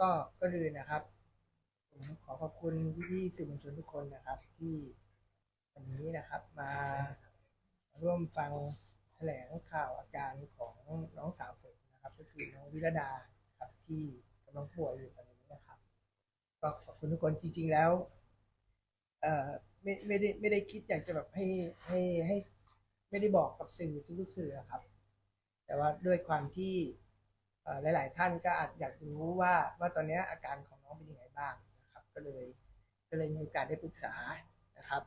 ก็ก็เลยนะครับผมขอขอบคุณพี่ๆสื่อมวลชนทุกคนนะครับ ที่วันนี้นะครับมาร่วมฟังแถลงข่าวอาการของน้องสาวผมนะครับ ก็คือน้องวิรดาครับที่กำลังป่วยอยู่ตอนนี้นะครับ ก็ขอบคุณทุกคนจริง ๆแล้ว เอ่อไม่ไม่ได้ไม่ได้คิดอยากจะแบบให้ให้ให้ ไม่ได้บอกกับสื่อทุกๆสื่อนะครับ แต่ว่าด้วยความที่ หลาย ๆ ท่านก็อาจอยากรู้ว่าว่าตอนนี้อาการของน้องเป็นยังไงบ้างนะครับ ก็เลยก็เลยมีโอกาสได้ปรึกษานะครับ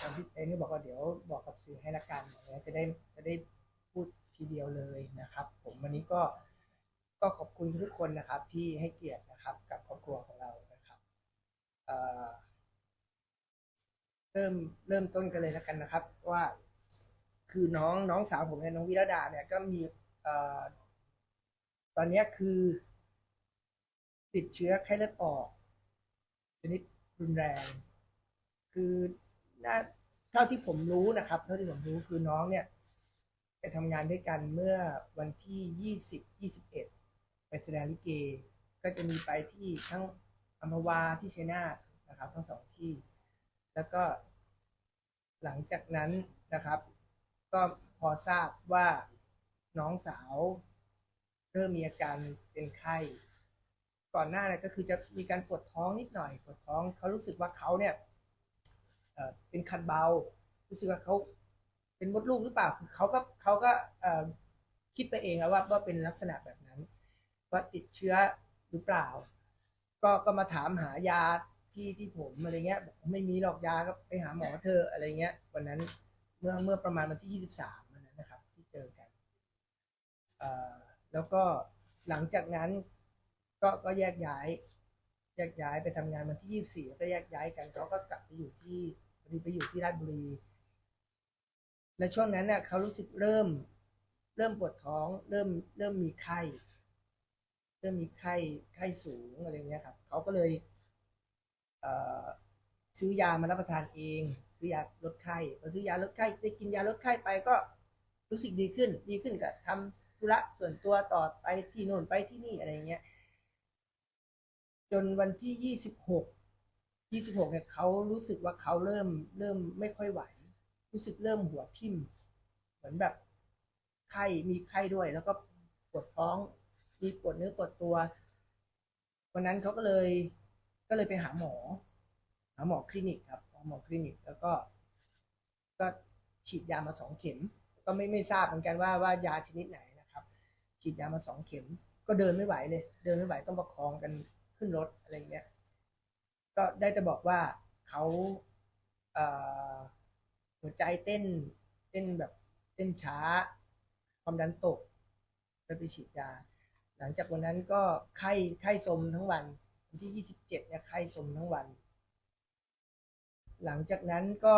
ทางพี่เองก็บอกว่าเดี๋ยวบอกกับสื่อให้ละกันอย่างเงี้ยจะได้จะได้พูดทีเดียวเลยนะครับ ผมวันนี้ก็ก็ขอบคุณทุกคนนะครับ ที่ให้เกียรตินะครับ กับครอบครัวของเรานะครับเเริ่มเริ่มต้นกันเลยแล้วกันนะครับ ว่า คือน้องน้องสาวผมเนี่ยน้องวิรดาเนี่ยก็มีเอ่อตอนนี้คือ ติดเชื้อไข้เลือดออก ชนิดรุนแรง คือน่าเท่าที่ผมรู้นะครับ เท่าที่ผมรู้คือน้องเนี่ยไปทำงานด้วยกันเมื่อวันที่ยี่สิบยี่สิบเอ็ดไปแสดงลิเก ก็จะมีไปที่ทั้งอัมพวาที่ชัยนาทนะครับ ทั้งสองที่ แล้วก็หลังจากนั้นนะครับ ก็พอทราบว่าน้องสาว เริ่มมีอาการเป็นไข้ ก่อนหน้าเนี่ยก็คือจะมีการปวดท้องนิดหน่อยปวดท้องเขารู้สึกว่าเขาเนี่ยเป็นคันเบา รู้สึกว่าเขาเป็นมดลูกหรือเปล่าเขาก็เขาก็คิดไปเองแล้วว่าว่าเป็นลักษณะแบบนั้น ว่าติดเชื้อหรือเปล่า ก็ก็มาถามหายาที่ที่ผมอะไรเงี้ยบอกไม่มีหรอกยาก็ไปหาหมอเธออะไรเงี้ยวันนั้นเมื่อเมื่อประมาณวันที่ยี่สิบสามวันนั้นนะครับ ที่เจอกันเอ่อ แล้วก็หลังจากนั้นก็ก็แยกย้ายแยกย้ายไปทำงานวันที่ยี่สี่ก็แยกย้ายกันเขาก็กลับไปอยู่ที่พอดีไปอยู่ที่ราชบุรี และช่วงนั้นเนี่ยเขารู้สึกเริ่ม เริ่มปวดท้อง เริ่มเริ่มมีไข้เริ่มมีไข้ไข้สูงอะไรเงี้ยครับเขาก็เลยเอซื้อยามารับประทานเองซื้อยาลดไข้พอซื้อยาลดไข้ได้กินยาลดไข้ไปก็รู้สึกดีขึ้น ดีขึ้นก็ทำ ธุระส่วนตัวต่อไปที่โน่นไปที่นี่อะไรเงี้ย จนวันที่ยี่สิบหกยี่สิบหกเนี่ยเขารู้สึกว่าเขาเริ่มเริ่มไม่ค่อยไหว รู้สึกเริ่มหัวทิ่ม เหมือนแบบไข้มีไข้ด้วย แล้วก็ปวดท้อง มีปวดเนื้อปวดตัว วันนั้นเขาก็เลย ก็เลยไปหาหมอ หาหมอคลินิกครับหมอคลินิกแล้วก็ ก็ฉีดยามาสองเข็ม ก็ไม่ไม่ทราบเหมือนกันว่าว่ายาชนิดไหน ฉีดยามาสองเข็ม ก็เดินไม่ไหวเลย เดินไม่ไหวต้องประคองกันขึ้นรถอะไรเงี้ย ก็ได้แต่บอกว่าเขาเอ่อหัวใจเต้น เต้นแบบเต้นช้า ความดันตกก็ไปฉีดยา หลังจากวันนั้นก็ไข้ไข้สมทั้งวันวันที่ยี่สิบเจ็ดเนี่ยไข้สมทั้งวัน หลังจากนั้นก็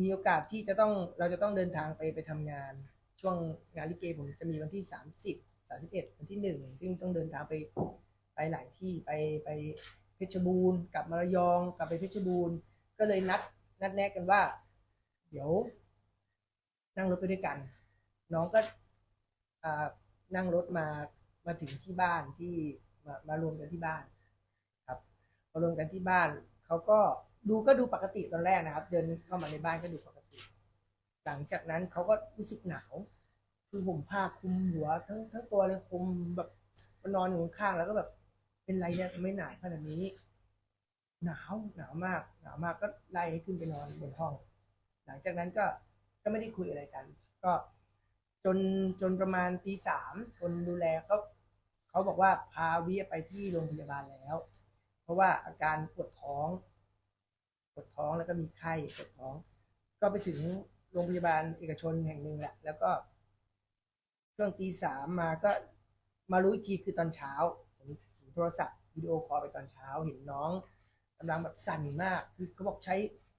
มีโอกาสที่จะต้องเราจะต้องเดินทางไปไปทำงาน ช่วงงานลิเกผมจะมีวันที่สามสิบสามสิบเอ็ดวันที่หนึ่งซึ่งต้องเดินทางไปไปหลายที่ไปไปเพชรบูรณ์กลับมาระยอง กลับไปเพชรบูรณ์ก็เลยนัดนัดแนะกันว่า เดี๋ยว นั่งรถไปด้วยกัน น้องก็นั่งรถมามาถึงที่บ้านที่มามารวมกันที่บ้าน ครับมารวมกันที่บ้านเขาก็ดูก็ดูปกติตอนแรกนะครับ เดินเข้ามาในบ้านก็ดูปกติ หลังจากนั้นเขาก็รู้สึกหนาว คือห่มผ้าคลุมหัว ทั้งทั้งตัวเลยคลุมแบบมานอนอยู่ข้างแล้วก็แบบ เป็นไรเนี่ยทำไม่หนาวขนาดนี้ หนาวหนาวมาก หนาวมากก็ไล่ให้ขึ้นไปนอนบนห้อง หลังจากนั้นก็ก็ไม่ได้คุยอะไรกัน ก็จนจนประมาณตีสามคนดูแลเขาเขาบอกว่าพาวิไปที่โรงพยาบาลแล้ว เพราะว่าอาการปวดท้องปวดท้องแล้วก็มีไข้ปวดท้อง ก็ไปถึงโรงพยาบาลเอกชนแห่งหนึ่งแหละแล้วก็ ช่วงตีสามมาก็มารู้อีกทีคือตอนเช้าผมผมโทรศัพท์วิดีโอคอลไปตอนเช้าเห็นน้องกำลังแบบสั่นมากคือเขาบอกใช้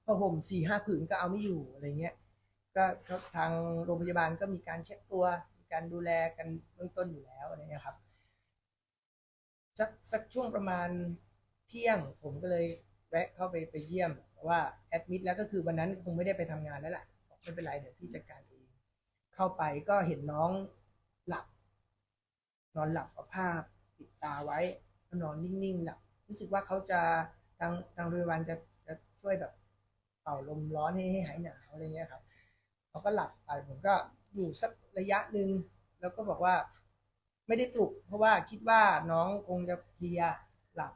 ผ้าห่มสี่ห้าผืนก็เอาไม่อยู่อะไรเงี้ยก็ก็ทางโรงพยาบาลก็มีการเช็ดตัว มีการดูแลกันเบื้องต้นอยู่แล้วอะไรเงี้ยครับสักสักช่วงประมาณเที่ยงผมก็เลยแวะเข้าไปไปเยี่ยมว่าแอดมิดแล้วก็คือวันนั้นคงไม่ได้ไปทำงานแล้วแหละไม่เป็นไรเดี๋ยวพี่จัดการเองเข้าไปก็เห็นน้อง หลับ นอนหลับเอาผ้าปิดตาไว้ก็นอนนิ่งๆหลับรู้สึกว่าเขาจะทางทางโรงพยาบาลจะจะช่วยแบบเป่าลมร้อนให้ให้หายหนาวอะไรเงี้ยครับเขาก็หลับไปผมก็อยู่สักระยะหนึ่งแล้วก็บอกว่า ไม่ได้ปลุก เพราะว่าคิดว่าน้องคงจะเพลียหลับ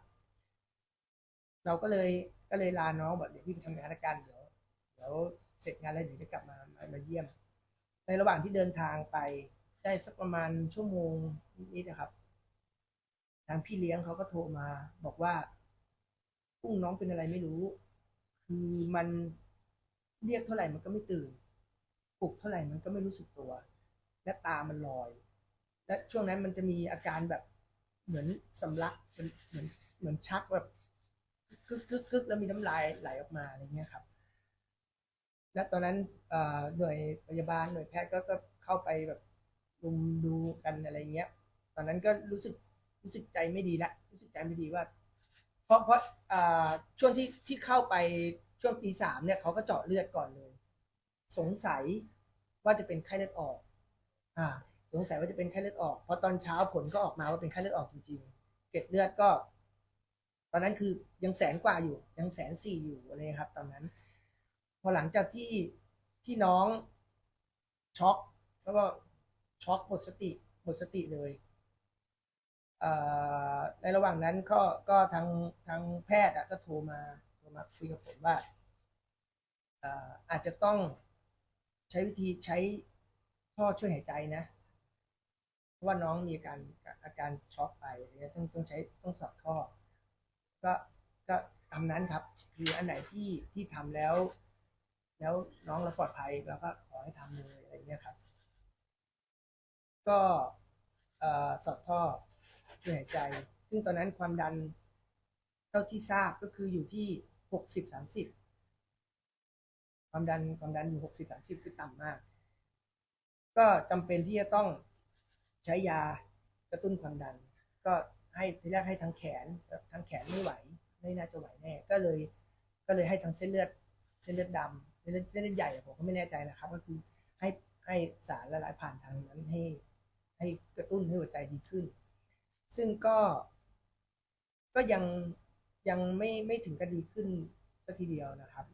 เราก็เลยก็เลยลาน้องบอกเดี๋ยวพี่ไปทำงานละกันเดี๋ยวเดี๋ยวเสร็จงานแล้วเดี๋ยวจะกลับมามามาเยี่ยม ในระหว่างที่เดินทางไป ได้สักประมาณชั่วโมงนิดๆนะครับ ทางพี่เลี้ยงเขาก็โทรมา บอกว่ากุ้งน้องเป็นอะไรไม่รู้ คือมันเรียกเท่าไหร่มันก็ไม่ตื่นปลุกเท่าไหร่มันก็ไม่รู้สึกตัว และตามันลอย และช่วงนั้นมันจะมีอาการแบบเหมือนสำลักเหมือนเหมือนเหมือนชักแบบกึกกึกกึกแล้วมีน้ำลายไหลออกมาอะไรเงี้ยครับ และตอนนั้นหน่วยพยาบาลหน่วยแพทย์ก็เข้าไปแบบ รุมดูกันอะไรเงี้ย ตอนนั้นก็รู้สึกรู้สึกใจไม่ดีละรู้สึกใจไม่ดีว่า เพราะเพราะอ่าช่วงที่ที่เข้าไปช่วงปีสามเนี่ยเขาก็เจาะเลือดก่อนเลย สงสัยว่าจะเป็นไข้เลือดออก อ่า สงสัยว่าจะเป็นไข้เลือดออกเพราะตอนเช้าผลก็ออกมาว่าเป็นไข้เลือดออกจริงๆเกล็ดเลือดก็ ตอนนั้นคือยังแสนกว่าอยู่ ยังแสนสี่อยู่อะไรครับ ตอนนั้น พอหลังจากที่ที่น้องช็อกแล้วก็ ช็อกหมดสติหมดสติเลยในระหว่างนั้นก็ก็ทางทางแพทย์ก็โทรมาโทรมาคุยกับผมว่าอาจจะต้องใช้วิธีใช้ท่อช่วยหายใจนะ เพราะว่าน้องมีอาการอาการช็อกไปอะไรเงี้ยต้องต้องใช้ต้องสอดท่อ ก็ก็ทำนั้นครับ คืออันไหนที่ที่ทำแล้ว แล้วน้องเราปลอดภัยเราก็ขอให้ทำเลยอะไรเงี้ยครับ ก็สอดท่อช่วยหายใจ ซึ่งตอนนั้นความดันเท่าที่ทราบก็คืออยู่ที่หกสิบสามสิบความดันความดันอยู่หกสิบสามสิบคือต่ำมาก ก็จำเป็นที่จะต้องใช้ยากระตุ้นความดัน ก็ให้ทีแรกให้ทางแขนทางแขนไม่ไหวไม่น่าจะไหวแน่ ก็เลย ก็เลยให้ทางเส้นเลือด เส้นเลือดดำเส้นเลือดใหญ่ผมก็ไม่แน่ใจนะครับ ก็คือให้ให้สารละลายผ่านทางนั้นให้ ให้กระตุ้นให้หัวใจดีขึ้น ซึ่งก็ก็ยังยังไม่ไม่ถึงกับดีขึ้นสักทีเดียวนะครับ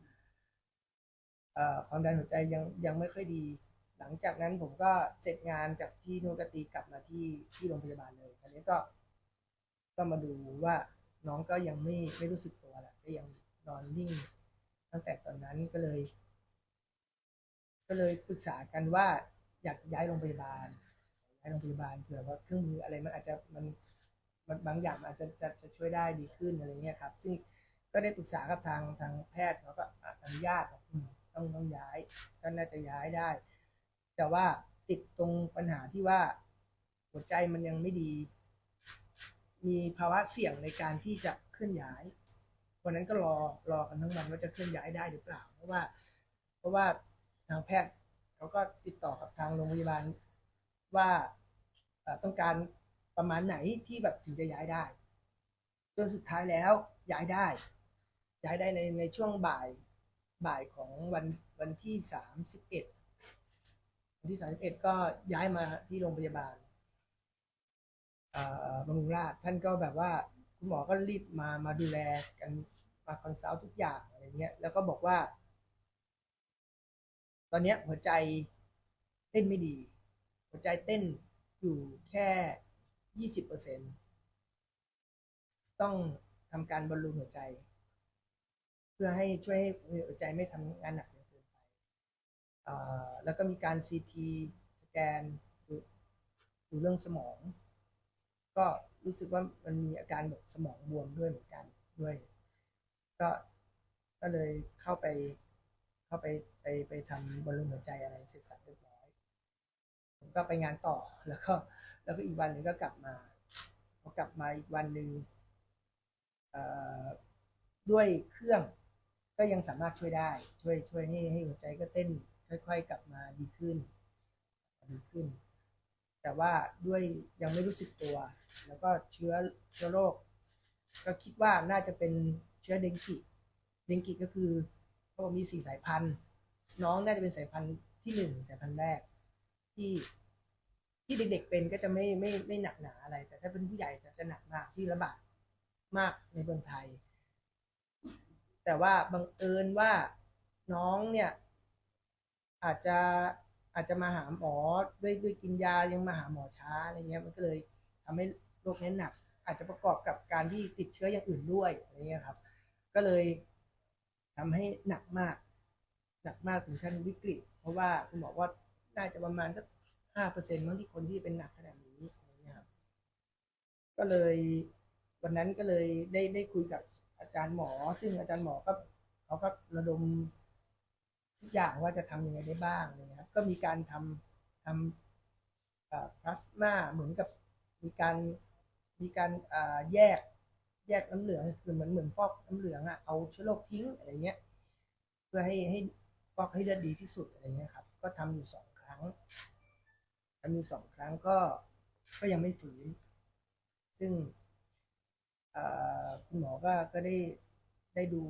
ความดันหัวใจยังยังไม่ค่อยดี หลังจากนั้นผมก็เสร็จงานจากที่นูนกตีกลับมาที่ที่โรงพยาบาลเลยคราวนี้ก็ก็มาดูว่าน้องก็ยังไม่ไม่รู้สึกตัวแหละก็ยังนอนนิ่ง ตั้งแต่ตอนนั้นก็เลย ก็เลยปรึกษากันว่าอยากย้ายโรงพยาบาล ย้โรงพยาบาลเผื่อว่าเครื่องมืออะไรมันอาจจะมันมันบางอย่างมันอาจจะจะจะช่วยได้ดีขึ้นอะไรเงี้ยครับ ซึ่งก็ได้ปรึกษากับทางทางแพทย์เขาก็อนุญาตบอกอืมต้องต้องย้ายก็น่าจะย้ายได้ แต่ว่าติดตรงปัญหาที่ว่าหัวใจมันยังไม่ดี มีภาวะเสี่ยงในการที่จะเคลื่อนย้ายวันนั้นก็รอรอกันทั้งวันว่าจะเคลื่อนย้ายได้หรือเปล่า เพราะว่า เพราะว่าทางแพทย์เขาก็ติดต่อกับทางโรงพยาบาล ว่าต้องการประมาณไหนที่แบบถึงจะย้ายได้จนสุดท้ายแล้วย้ายได้ ย้ายได้ในในช่วงบ่ายบ่ายของวันวันที่สามสิบเอ็ดวันที่สามสิบเอ็ดก็ย้ายมาที่โรงพยาบาลบำรุงราษฎร์ท่านก็แบบว่าคุณหมอก็รีบมามาดูแลกันมาคอนซัลท์ทุกอย่างอะไรเงี้ย แล้วก็บอกว่า ตอนเนี้ยหัวใจเต้นไม่ดี หัวใจเต้นอยู่แค่ยี่สิบเปอร์เซ็นต้องทำการบอลลูนหัวใจ เพื่อให้ช่วยให้หัวใจไม่ทำงานหนักเกินไปแล้วก็มีการซีทีสแกนดูดูเรื่องสมอง ก็รู้สึกว่ามันมีอาการแบบสมองบวมด้วยเหมือนกันด้วย ก็ก็เลยเข้าไป เข้าไปไปไปทำบอลลูนหัวใจอะไรเสร็จสับเรียบร้อย ผมก็ไปงานต่อแล้วก็ แล้วก็อีกวันหนึ่งก็กลับมาพอกลับมาอีกวันหนึ่งด้วยเครื่องก็ยังสามารถช่วยได้ ช่วยช่วยให้ให้หัวใจก็เต้น ค่อย ๆ กลับมาดีขึ้น ดีขึ้น แต่ว่าด้วยยังไม่รู้สึกตัว แล้วก็เชื้อเชื้อโรคก็คิดว่าน่าจะเป็นเชื้อเดงกิเดงกิก็คือเขาบอกมีสี่สายพันธุ์ น้องน่าจะเป็นสายพันธุ์ที่หนึ่งสายพันธุ์แรก ที่ที่เด็กๆเป็นก็จะไม่ไม่ไม่หนักหนาอะไร แต่ถ้าเป็นผู้ใหญ่จะจะหนักมากที่ระบาดมากในเมืองไทย แต่ว่าบังเอิญว่าน้องเนี่ย อาจจะอาจจะมาหาหมอด้วยด้วยกินยายังมาหาหมอช้าอะไรเงี้ย มันก็เลยทำให้โรคนี้หนัก อาจจะประกอบกับการที่ติดเชื้ออย่างอื่นด้วยอะไรเงี้ยครับ ก็เลยทำให้หนักมาก หนักมากถึงขั้นวิกฤต เพราะว่าคุณหมอว่า น่าจะประมาณสักห้าเปอร์เซ็นต์มั้งที่คนที่เป็นหนักขนาดนี้อะไรเงี้ยครับก็เลยวันนั้นก็เลยได้ได้คุยกับอาจารย์หมอ ซึ่งอาจารย์หมอก็เขาก็ระดมทุกอย่างว่าจะทำยังไงได้บ้างอะไรเงี้ยครับก็มีการทำทำพลาสมาเหมือนกับมีการมีการแยกแยกน้ำเหลืองคือเหมือนเหมือนฟอกน้ำเหลืองอะเอาเชื้อโรคทิ้งอะไรเงี้ย เพื่อให้ให้ฟอกให้เลือดดีที่สุดอะไรเงี้ยครับ ก็ทำอยู่สอง รั้งทำอยู่สองครั้งก็ก็ยังไม่ฝืนซึ่งคุณหมอก็ก็ได้ได้ดู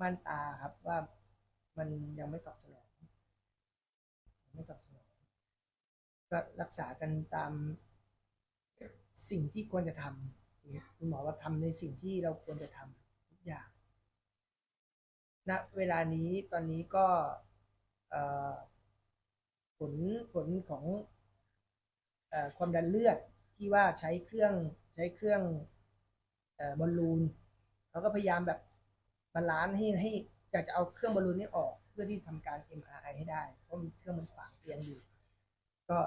ม่านตาครับว่ามันยังไม่ตอบสนองไม่ตอบสนองก็รักษากันตามสิ่งที่ควรจะทำคุณหมอว่าทำในสิ่งที่เราควรจะทำทุกอย่างณเวลานี้ตอนนี้ก็ ผลผลของอความดันเลือดที่ว่าใช้เครื่องใช้เครื่องอบอลลูนเขาก็พยายามแบบบาลานซ์ให้ให้อยากจะเอาเครื่องบอลลูนนี้ออก เพื่อที่ทำการ MRI ให้ได้เพราะมันเครื่องมันขวางเตียงอยู่ ก็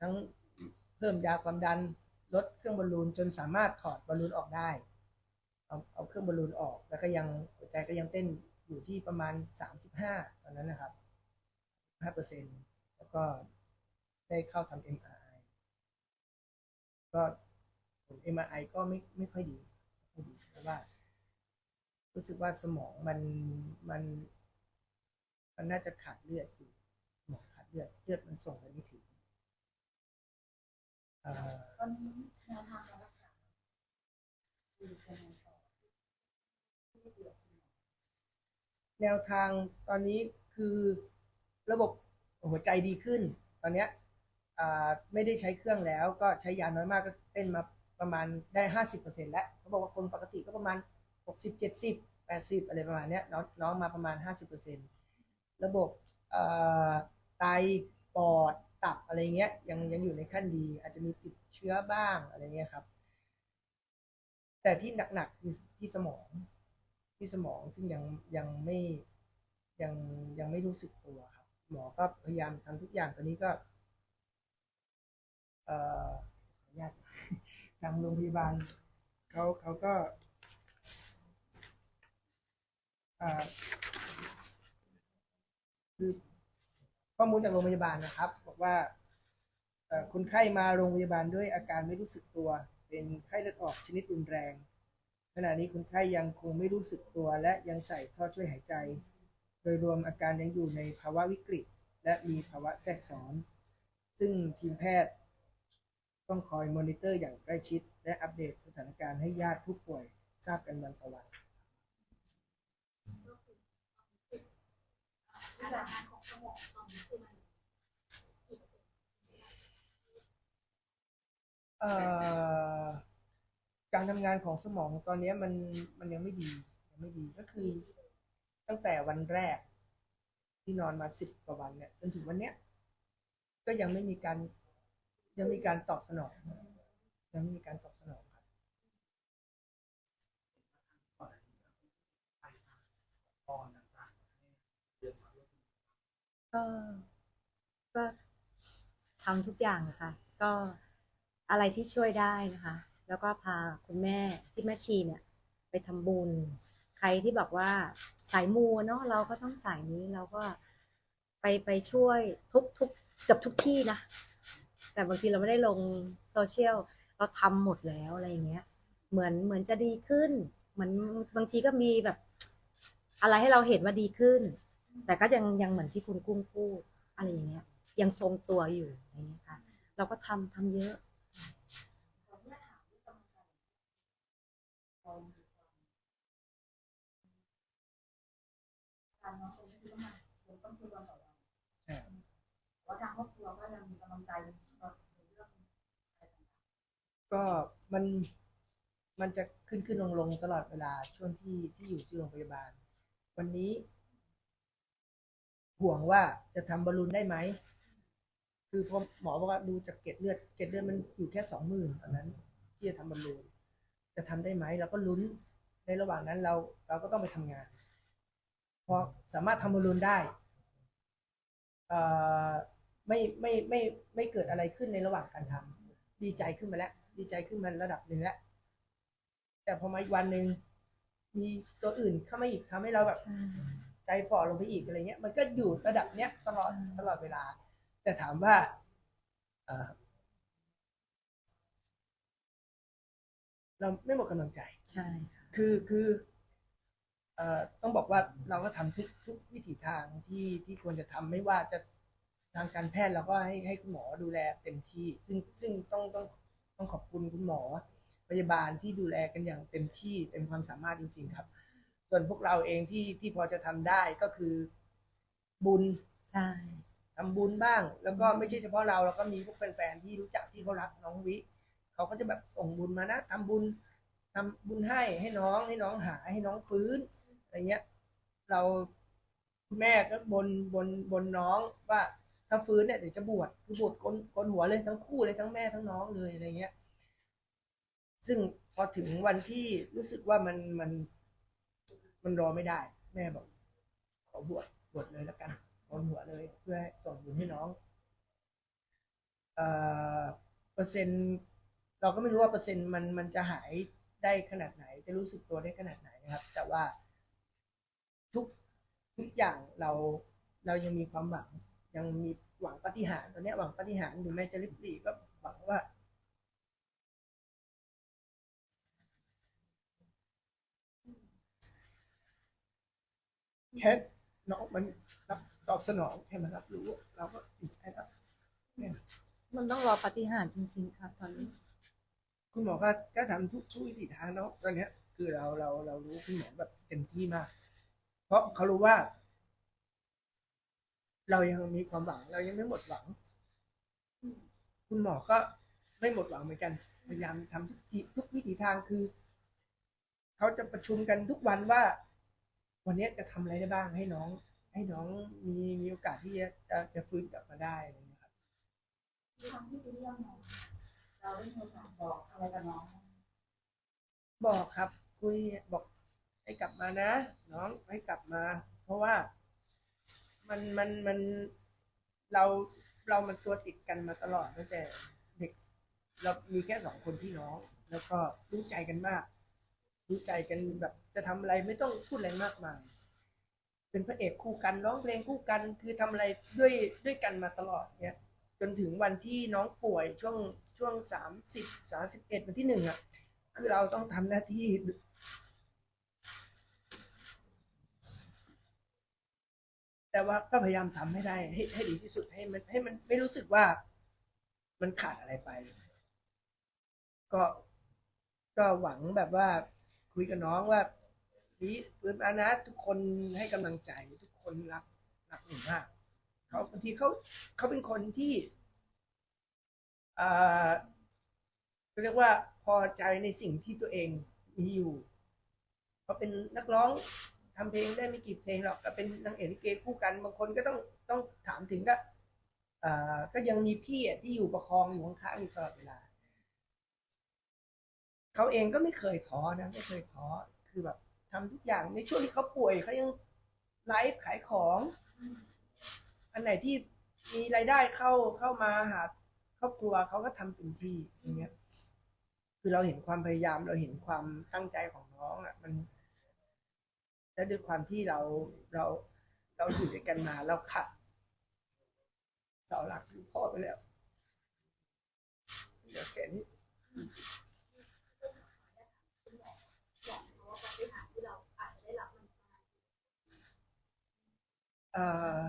ทั้งเพิ่มยาความดันลดเครื่องบอลลูนจนสามารถถอดบอลลูนออกได้ เอาเอาเครื่องบอลลูนออก แล้วก็ยังหัวใจก็ยังเต้นอยู่ที่ประมาณสามสิบห้าตอนนั้นนะครับห้าเปอร์เซ็นแล้ว ก็ได้เข้าทำ MRI ก็ผล MRI ก็ไม่ไม่ค่อยดีไม่ดีเพราะว่า รู้สึกว่าสมองมันมันมันน่าจะขาดเลือดอยู่สมองขาดเลือดเลือดมันส่งไปไม่ถึงเอ่อตอนนี้แนวทางการรักษาคือจะยังไงต่อที่เกี่ยวกับคุณหมอแนวทางตอนนี้คือระบบ หัวใจดีขึ้น ตอนเนี้ยไม่ได้ใช้เครื่องแล้วก็ใช้ยาน้อยมากก็เต้นมาประมาณได้ห้าสิบเปอร์เซ็นแล้วเขาบอกว่าคนปกติก็ประมาณหกสิบเจ็ดสิบแปดสิบอะไรประมาณเนี้ยน้องน้องมาประมาณห้าสิบเปอร์เซ็นระบบไตปอดตับอะไรเงี้ยยังยังอยู่ในขั้นดี อาจจะมีติดเชื้อบ้างอะไรเงี้ยครับ แต่ที่หนักๆคือที่สมองที่สมองซึ่งยังยังไม่ยังยังไม่รู้สึกตัวครับ หมอก็พยายามทำทุกอย่างตอนนี้ก็ เอ่อขออนุญาตทางโรงพยาบาลเขาเขาก็คือข้อมูลจากโรงพยาบาลนะครับ บอกว่าคนไข้มาโรงพยาบาลด้วยอาการไม่รู้สึกตัว เป็นไข้เลือดออกชนิดรุนแรง ขณะนี้คนไข้ยังคงไม่รู้สึกตัว และยังใส่ท่อช่วยหายใจ โดยรวมอาการยังอยู่ในภาวะวิกฤต และมีภาวะแทรกซ้อน ซึ่งทีมแพทย์ต้องคอยมอนิเตอร์อย่างใกล้ชิด และอัปเดตสถานการณ์ให้ญาติผู้ป่วยทราบกันวันต่อวันอาการของสมองตอนนี้มันอ่อการทำงานของสมองตอนนี้มันมันยังไม่ดียังไม่ดีก็คือ ตั้งแต่วันแรก ที่นอนมาสิบกว่าวันเนี่ยจนถึงวันเนี้ย ก็ยังไม่มีการ ยังมีการตอบสนอง ยังไม่มีการตอบสนองครับก็ก็ทำทุกอย่างนะคะ ก็อะไรที่ช่วยได้นะคะ แล้วก็พาคุณแม่ที่แม่ชีเนี่ย ไปทำบุญ ใครที่บอกว่าสายมูเนาะเราก็ต้องสายนี้เราก็ไปไปช่วยทุกทุกเกับทุกที่นะ แต่บางทีเราไม่ได้ลงโซเชียลเราทำหมดแล้วอะไรอย่างเงี้ย เหมือนเหมือนจะดีขึ้น เหมือนบางทีก็มีแบบ อะไรให้เราเห็นว่าดีขึ้น แต่ก็ยังยังเหมือนที่คุณกุ้งพูดอะไรอย่างเงี้ย ยังทรงตัวอยู่อะไรเงี้ยค่ะ เราก็ทำทำเยอะ ขออนุญาตถามที่กำลังใจเรามีความการน้องคนที่ต้องมาคงต้องคุยกันต่อวัน ใช่ ว่า ทางครอบครัวก็ยังมีกำลังใจในเรื่องก็มันมันจะขึ้นขึ้นลงลงตลอดเวลาช่วงที่ที่อยู่ที่โรงพยาบาล วันนี้ ห่วงว่าจะทำบอลลูนได้ไหม คือพอหมอบอกว่าดูจากเกล็ดเลือดเกล็ดเลือดมันอยู่แค่สองหมื่นตอนนั้น ที่จะทำบอลลูน จะทำได้ไหมเราก็ลุ้นในระหว่างนั้นเราเราก็ต้องไปทำงาน พอสามารถทำบอลลูนได้เอ่อ ไม่ไม่ไม่ไม่เกิดอะไรขึ้นในระหว่างการทำดีใจขึ้นมาแล้ว ดีใจขึ้นมาระดับหนึ่งแล้วแต่พอมาอีกวันหนึ่งมีตัวอื่นเข้ามาอีกทำให้เราแบบใช่ใจฝ่อลงไปอีกอะไรเงี้ย มันก็อยู่ระดับเนี้ยตลอดตลอดเวลา แต่ถามว่าเอ่อเราไม่หมดกำลังใจ ใช่ค่ะคือคือเอ่อต้องบอกว่าเราก็ทำทุกทุกวิถีทางที่ที่ควรจะทำไม่ว่าจะ ทางการแพทย์เราก็ให้ให้คุณหมอดูแลเต็มที่ ซึ่งซึ่งต้องต้องต้องขอบคุณคุณหมอ พยาบาลที่ดูแลกันอย่างเต็มที่เต็มความสามารถจริง ๆ ครับ ส่วนพวกเราเองที่ที่พอจะทำได้ก็คือ บุญใช่ทำบุญบ้าง แล้วก็ไม่ใช่เฉพาะเราเราก็มีพวกแฟนๆที่รู้จักที่เขารักน้องวิเขาก็จะแบบส่งบุญมานะทำบุญทำบุญให้ให้น้องให้น้องหายให้น้องฟื้นอะไรเงี้ย เราคุณแม่ก็บนบนบนน้องว่า ถ้าฟื้นเนี่ยเดี๋ยวจะบวชคือบวชกนกนหัวเลยทั้งคู่เลยทั้งแม่ทั้งน้องเลยอะไรเงี้ย ซึ่งพอถึงวันที่รู้สึกว่ามันมันมันรอไม่ได้ แม่บอกขอบวชบวชเลยแล้วกันกนหัวเลย เพื่อส่งบุญให้น้องเอ่อเปอร์เซ็นต์เราก็ไม่รู้ว่าเปอร์เซ็นต์มันมันจะหายได้ขนาดไหน จะรู้สึกตัวได้ขนาดไหนนะครับ แต่ว่าทุกทุกอย่างเราเรายังมีความหวัง ยังมีหวังปาฏิหารย์ตอนเนี้ยหวังปาฏิหารย์ถึงแม้จะริบหรี่ก็หวังว่า แค่น้องมันรับตอบสนองให้มันรับรู้ เราก็ดีใจแล้วมันต้องรอปฏิหารย์จริง ๆ ค่ะตอนนี้ คุณหมอก็ก็ทำทุกทุกวิถีทางเนาะตอนเนี้ย คือเราเราเรารู้คุณหมอแบบเต็มที่มาก เพราะเขารู้ว่า เรายังมีความหวัง เรายังไม่หมดหวัง คุณหมอก็ไม่หมดหวังเหมือนกัน พยายามทำทุกทีทุกวิถีทางคือ เขาจะประชุมกันทุกวันว่า วันเนี้ยจะทำอะไรได้บ้างให้น้อง ให้น้องมีมีโอกาสที่จะจะจะฟื้นกลับมาได้อะไรอย่างเงี้ยครับทุกครั้งที่ไปเยี่ยมน้องเราได้มีโอกาสบอกอะไรกับน้องไหมบอกครับคุยบอกให้กลับมานะ น้องให้กลับมา เพราะว่า มันมันมันเราเรามันตัวติดกันมาตลอดตั้งแต่เด็ก เรามีแค่สองคนพี่น้อง แล้วก็รู้ใจกันมาก รู้ใจกันแบบจะทำอะไรไม่ต้องพูดอะไรมากมาย เป็นพระเอกคู่กันร้องเพลงคู่กัน คือทำอะไรด้วยด้วยกันมาตลอดเนี่ยจนถึงวันที่น้องป่วยช่วงช่วงสามสิบสามสิบเอ็ดวันที่หนึ่งอะ คือเราต้องทำหน้าที่ แต่ว่าก็พยายามทำให้ได้ให้ให้ดีที่สุดให้มันให้มันไม่รู้สึกว่ามันขาดอะไรไป ก็ก็หวังแบบว่าคุยกับน้องว่าดีปืนอานะทุกคนให้กำลังใจทุกคนรักรักหนูมากเขาบางทีเขาเขาเป็นคนที่อ่าเรียกว่าพอใจในสิ่งที่ตัวเองมีอยู่เขาเป็นนักร้อง ทำเพลงได้ไม่กี่เพลงหรอกก็เป็นนางเอกลิเกคู่กัน บางคนก็ต้องต้องถามถึงก็อ่าก็ยังมีพี่อะที่อยู่ประคองอยู่ข้างๆอยู่ตลอดเวลาเขาเองก็ไม่เคยท้อนะไม่เคยท้อคือแบบทำทุกอย่างในช่วงที่เขาป่วยเขายังไลฟ์ขายของ อันไหนที่มีรายได้เข้าเข้ามาหาครอบครัวเขาก็ทำเต็มที่อย่างเงี้ย คือเราเห็นความพยายามเราเห็นความตั้งใจของน้องอะ มัน และด้วยความที่เราเราเราอยู่ด้วยกันมาเราขัดเสาหลักคือพ่อไปแล้วเดี๋ยวแค่นี้บอกเขาว่าปฏิหารย์ที่เอาจจะได้รับมันอ่อ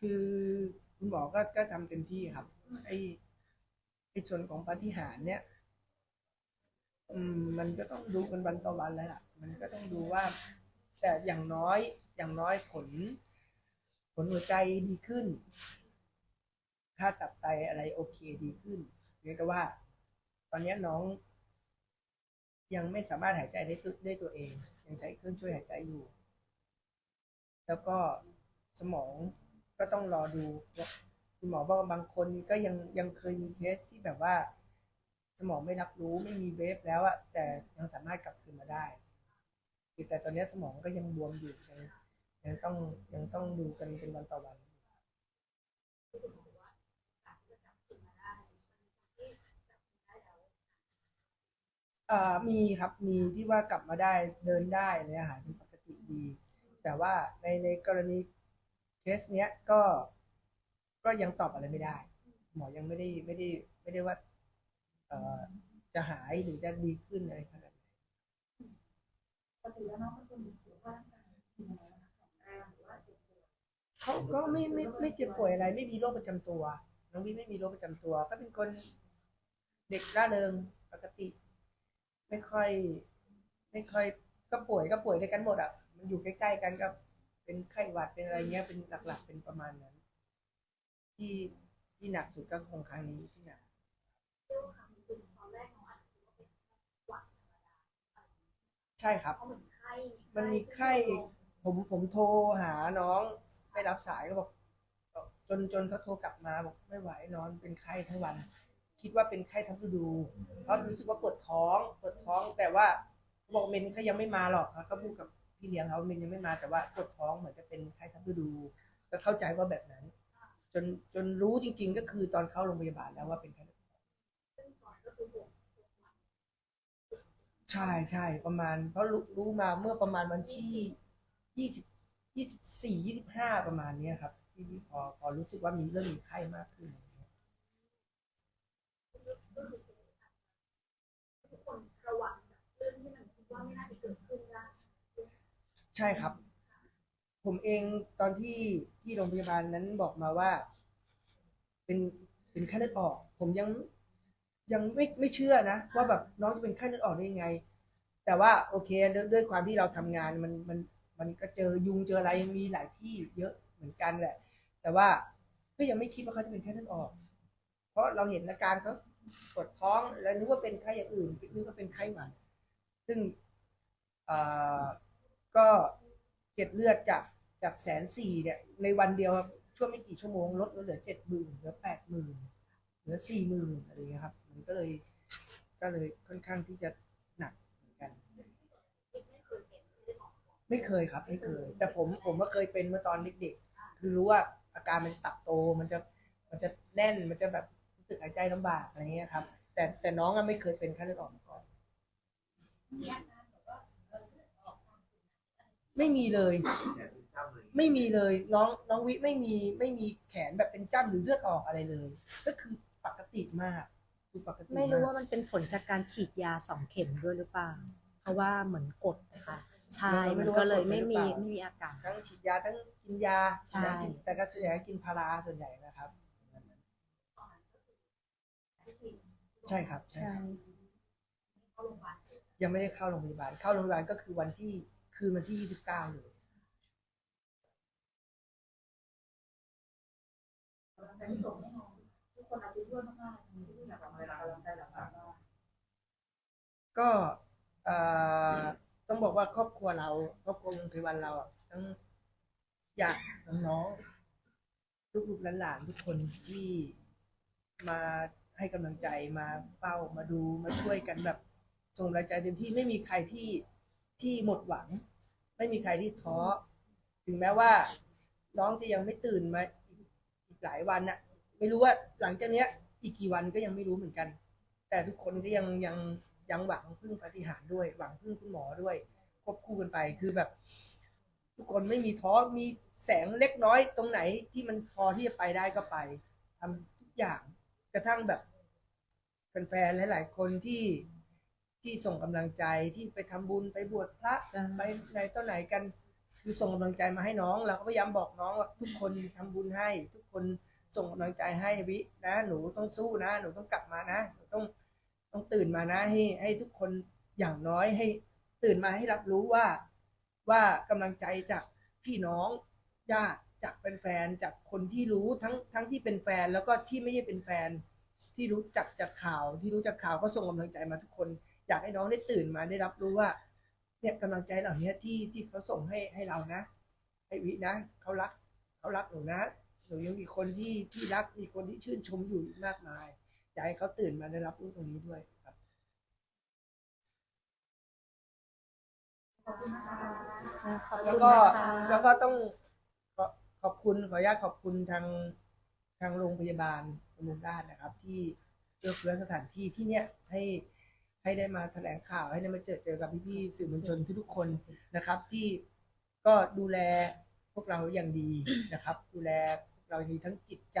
คือคุณหมอก็ก็ทำเต็มที่ครับไอ้ไอ้ส่วนของปฏิหารเนี่ย อืมมันก็ต้องดูกันวันต่อวันแล้วล่ะ มันก็ต้องดูว่า แต่อย่างน้อยอย่างน้อยผล ผลหัวใจดีขึ้น ค่าตับไตอะไรโอเคดีขึ้นเพียงแต่ว่า ตอนนี้น้อง ยังไม่สามารถหายใจได้ตัวได้ตัวเอง ยังใช้เครื่องช่วยหายใจอยู่ แล้วก็สมองก็ต้องรอดูคุณหมอบอกว่าบางคนก็ยังยังเคยมีเคสที่แบบว่า สมองไม่รับรู้ไม่มีเวฟแล้วอะแต่ยังสามารถกลับคืนมาได้แต่ตอนนี้สมองก็ยังบวมอยู่ยังยังต้องยังต้องดูกันเป็นวันต่อวันมีครับมีที่ว่ากลับมาได้เดินได้เนี่ยหายเป็นปกติดี แต่ว่าในในกรณีเคสเนี้ยก็ก็ยังตอบอะไรไม่ได้ หมอยังไม่ได้ไม่ได้ไม่ได้ว่า จะหายหรือจะดีขึ้นอะไรขนาดนั้นปกติแล้วน้องเป็นคนมีสุขภาพร่างกายเป็นยังไงนะคะแข็งแรงหรือว่าเจ็บป่วยเขาก็ไม่ไม่ไม่เจ็บป่วยอะไร ไม่มีโรคประจำตัว น้องวิไม่มีโรคประจำตัว ก็เป็นคนเด็กร่าเริงปกติ ไม่ค่อย ไม่ค่อยก็ป่วยก็ป่วยด้วยกันหมดอะมันอยู่ใกล้ๆกันก็เป็นไข้หวัดเป็นอะไรเงี้ยเป็นหลัก ๆ เป็นประมาณนั้น ที่ที่หนักสุดก็คงครั้งนี้ที่หนัก ใช่ครับเพราะเหมือนไข้มันมีไข้ ผมผมโทรหาน้องไม่รับสายก็บอก จนจนเขาโทรกลับมาบอกไม่ไหวนอนเป็นไข้ทั้งวัน คิดว่าเป็นไข้ทั้งฤดูเพราะรู้สึกว่าปวดท้องปวดท้องแต่ว่าเขาบอกเมนก็ยังไม่มาหรอกเขาก็พูดกับพี่เลี้ยงเขาเมนยังไม่มาแต่ว่าปวดท้องเหมือนจะเป็นไข้ทั้งฤดูก็เข้าใจว่าแบบนั้น จนจนรู้จริง ๆ ก็คือตอนเข้าโรงพยาบาลแล้วว่าเป็นไข้ ซึ่งก่อนก็คือปวด ใช่ใช่ประมาณ เพราะรู้รู้มาเมื่อประมาณวันที่ยี่สิบยี่สิบสี่ยี่สิบห้าประมาณเนี้ยครับ ที่พอพอรู้สึกว่ามีเริ่มมีไข้มากขึ้นทุกคนระวังจากเรื่องที่มันคิดว่าไม่น่ากขึ้นใช่ครับ ผมเองตอนที่ที่โรงพยาบาลนั้นบอกมาว่า เป็นเป็นไข้เลือดออก ผมยัง ยังไม่ไม่เชื่อนะ ว่าแบบน้องจะเป็นไข้เลือดออกได้ยังไง แต่ว่าโอเคด้วยด้วยความที่เราทำงานมันมันมันก็เจอยุงเจออะไรมีหลายที่เยอะเหมือนกันแหละ แต่ว่าก็ยังไม่คิดว่าเขาจะเป็นไข้เลือดออก เพราะเราเห็นอาการเขาปวดท้องแล้วนึกว่าเป็นไข้อย่างอื่นนึกว่าเป็นไข้หวัดซึ่งอ่อก็เก็บเลือดจากจากแสนสี่เนี่ย ในวันเดียวครับช่วงไม่กี่ชั่วโมงลดเหลือเจ็ดหมื่นเหลือแปดหมื่นเหลือสี่หมื่นอะไรเงี้ยครับ มันก็เลยก็เลยค่อนข้างที่จะหนักเหมือนกัน ไม่เคยครับ ไม่เคย แต่ผมผมก็เคยเป็นเมื่อตอนเด็กๆคือรู้ว่าอาการมันตับโตมันจะมันจะแน่นมันจะแบบรู้สึกหายใจลำบากอะไรเงี้ยครับ แต่แต่น้องอะไม่เคยเป็นไข้เลือดออกมาก่อน ไม่มีเลย ไม่มีเลยน้องน้องวิไม่มีไม่มีแขนแบบเป็นจ้ำหรือเลือดออกอะไรเลย ก็คือปกติมาก คือปกติไม่รู้กว่ามันเป็นผลจากการฉีดยาสองเข็มด้วยหรือเปล่า เพราะว่าเหมือนกดนะคะใช่เราไม่มันรู้ก็เลยว่าไม่กดหรือมีเปล่าไม่มีอาการทั้งฉีดยาทั้งกินยาใช่แต่ก็ส่วนใหญ่ก็กินพาราส่วนใหญ่นะครับ ใช่ครับใช่ใช่ครับยังไม่ได้เข้าโรงพยาบาล เข้าโรงพยาบาลก็คือวันที่คืนวันที่ยี่สิบเก้าเลยแต่ที่ส่งให้น้องทุกคนอาจจะช่วยมากๆที่อยากทำอะไรเราได้หลังบ้าน ก็ต้องบอกว่าครอบครัวเราครอบครัวโรงพยาบาลเราทั้งอยากน้องๆลูกๆหลานๆทุกคนที่มาให้กำลังใจมาเฝ้ามาดูมาช่วยกันแบบส่งแรงใจเต็มที่ไม่มีใครที่ที่หมดหวัง ไม่มีใครที่ท้อถึงแม้ว่า น้องจะยังไม่ตื่นมาอีกหลายวันน่ะ ไม่รู้ว่าหลังจากเนี้ย อีกกี่วันก็ยังไม่รู้เหมือนกัน แต่ทุกคนก็ยังยัง ยังหวังพึ่งปาฏิหารย์ด้วย หวังพึ่งคุณหมอด้วยควบคู่กันไปคือแบบ ทุกคนไม่มีท้อมีแสงเล็กน้อยตรงไหนที่มันพอที่จะไปได้ก็ไปทำทุกอย่างกระทั่งแบบแฟนๆหลาย ๆ คนที่ที่ส่งกำลังใจที่ไปทำบุญไปบวชพระใช่ไปไหนต้นไหนกัน คือส่งกำลังใจมาให้น้องเราก็พยายามบอกน้องว่าทุกคนทำบุญให้ ทุกคนส่งกำลังใจให้วินะ หนูต้องสู้นะ หนูต้องกลับมานะหนูต้อง ต้องตื่นมานะให้ให้ทุกคนอย่างน้อยให้ตื่นมาให้รับรู้ว่าว่ากำลังใจจากพี่น้องญาติจากแฟนๆจากคนที่รู้ทั้งทั้งที่เป็นแฟนแล้วก็ที่ไม่ใช่เป็นแฟน ที่รู้จักจากข่าว ที่รู้จากข่าวก็ส่งกำลังใจมาทุกคน อยากให้น้องได้ตื่นมาได้รับรู้ว่า เนี่ยกำลังใจเหล่านี้ที่ที่เขาส่งให้ให้เรานะให้วินะเขารักเขารักหนูนะหนูยังมีคนที่ที่รักมีคนที่ชื่นชมอยู่มากมาย อยากให้เขาตื่นมาได้รับรู้ตรงนี้ด้วยครับขอบคุณนะคะขอบคุณแล้วก็นะคะแล้วก็ต้องขอขอบคุณขออนุญาตขอบคุณทางทางโรงพยาบาลบำรุงราษฎร์นะครับ ที่เลือกเฟื้อสถานที่ที่เนี้ยให้ให้ได้มาแถลงข่าวให้ได้มาเจอเจอกับพี่ๆสื่อมวลชนทุกๆคนนะครับ ที่ก็ดูแลพวกเราอย่างดีนะครับ ดูแลพวกเราอย่างดีทั้งจิตใจ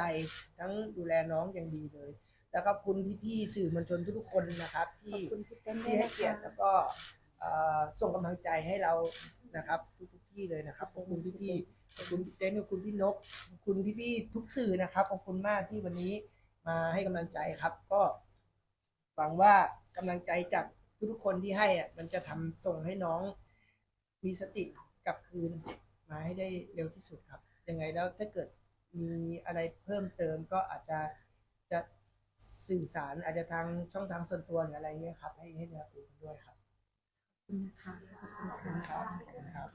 ทั้งดูแลน้องอย่างดีเลย แล้วก็ขอบคุณพี่ๆสื่อมวลชนทุกๆคนนะครับขที่อบคุณพี่เต้นด้วที่ยให้นะเกียรติคะ แล้วก็เอ่อส่งกำลังใจให้เรานะครับ ทุกๆที่เลยนะครับขอบคุณพี่ๆขอบคุณพี่เต้นขอบคุณพี่นกขอบคุณพี่ๆทุกสื่อนะครับขอบคุณมากที่วันนี้มาให้กำลังใจครับ ก็หวังว่ากำลังใจจากทุกๆคนที่ให้อะมันจะทำส่งให้น้อง มีสติกลับคืนมาให้ได้เร็วที่สุดครับยังไงแล้วถ้าเกิดมีอะไรเพิ่มเติมก็อาจจะจะ สื่อสารอาจจะทางช่องทางส่วนตัวหรืออะไรเงี้ยครับ ให้ให้ได้รับรู้กันด้วยครับขอบคุณนะคะขอบคุณค่ะครับ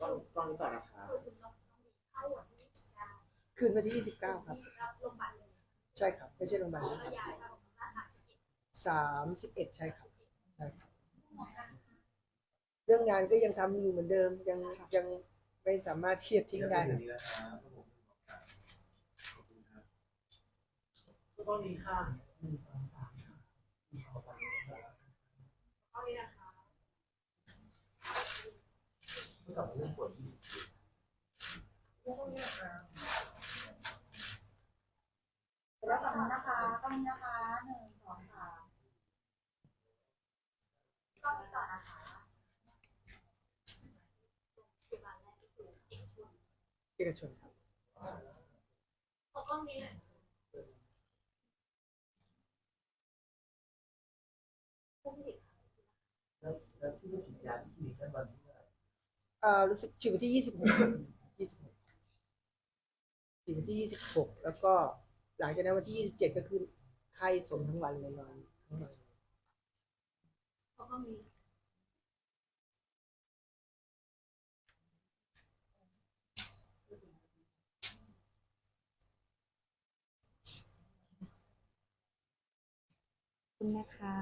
ต้องต้องนี้ก่อนนะครับ คืนวันที่ยี่สิบเก้าครับ ใช่ครับ ไม่ใช่โรงพยาบาลนะครับสามสิบเอ็ดใช่ครับใช่ครับ เรื่องงานก็ยังทำอยู่เหมือนเดิม ยังยังไม่สามารถที่จะทิ้งได้เดี๋ยวนี้นะครับผมขอบคุณครับต้องนี้ค่ะหนึ่งสองสามค่ะหนึ่งสองสามนะครับเมื่อกับเรื่องฝน แล้วฝั่งนี้นะคะต้องนี้นะคะหนึ่งสองสามต้องนี้ก่อนนะคะ เอกชนครับแล้วแล้วที่ไปฉีดยาที่คลินิกกันวันที่เท่าไหร่เอ่อรู้สึกฉีดวันที่ยี่สิบหกยี่สิบหกฉีดวันที่ยี่สิบหกแล้วก็หลังจากนั้นวันที่ยี่สิบเจ็ดก็คือไข้สมทั้งวันเลยนอนทั้งวันเขาก็มีขอบ คุณนะคะ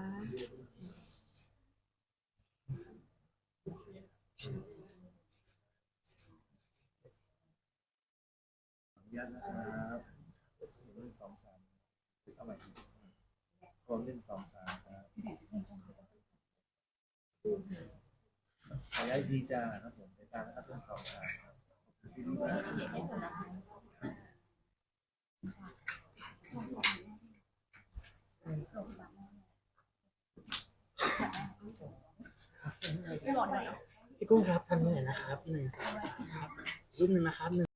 ขออนุญาตนะครับหนึ่งสองสามเอาใหม่คนหนึ่งสองสามครับขออนุญาตดีจ้าครับผมไปตามนะครับหนึ่งสองสามครับพี่ดีมาก พี่กุ้งครับทำหน่อยนะครับหนึ่งสองสามครับรูปหนึ่งนะครับ